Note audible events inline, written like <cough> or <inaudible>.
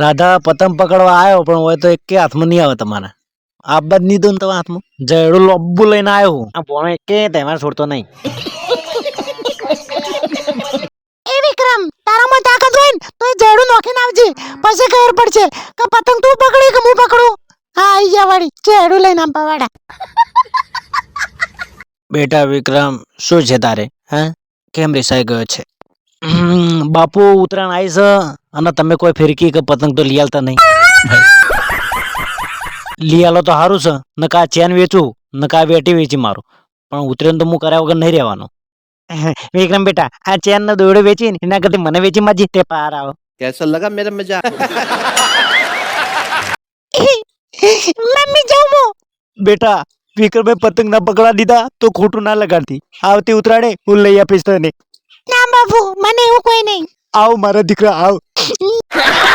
રાધા પતંગ પકડવા આવ્યો પણ હોય તો એક હાથમાં નહીં આવે તમારા. આબા જ નહીં દઉં ને તમારા હાથમાં? જયડું લોબ્બુ લઈને આવ્યો હું. આ પોણે કે તહેવાર છોડતો નહીં. એ વિક્રમ તારામાં તાકાત હોય ને તો ઝેડું નોખીને આવજે. પછી ખબર પડશે કે પતંગ તું પકડી કે હું પકડું. હા આઈ જા વાળી. ઝેડું લઈને આંબા વાળા બેટા વિક્રમ શું છે તારે હા? કેમ રિસાઈ ગયો છે? બાપુ ઉત્તરાયણ આવી છે અને તમે કોઈ ફેરકી કે પતંગ તો લિયાલ આલતા નહીં. લિયાલો તો સારું છે ને કા ચેન વેચું ને કા વેટી વેચી મારું. પણ ઉત્તરાયણ તો હું કર્યા વગર નહીં રહેવાનું. <laughs> વિક્રમ બેટા આ ચેન નો દોડો વેચી એના કરતી મને વેચી માજી તે પાર આવો. કેસા લગા મેરે મજા <laughs> મમ્મી જાઉં હું. બેટા વિક્રમે પતંગ ના પકડા દીધા તો ખોટું ના લગાડતી. આવતી ઉતરાડે હું લઈ આપીશ તને. ના બાબુ મને એવું કોઈ નહીં આવ મારા દીકરા આવ. <laughs>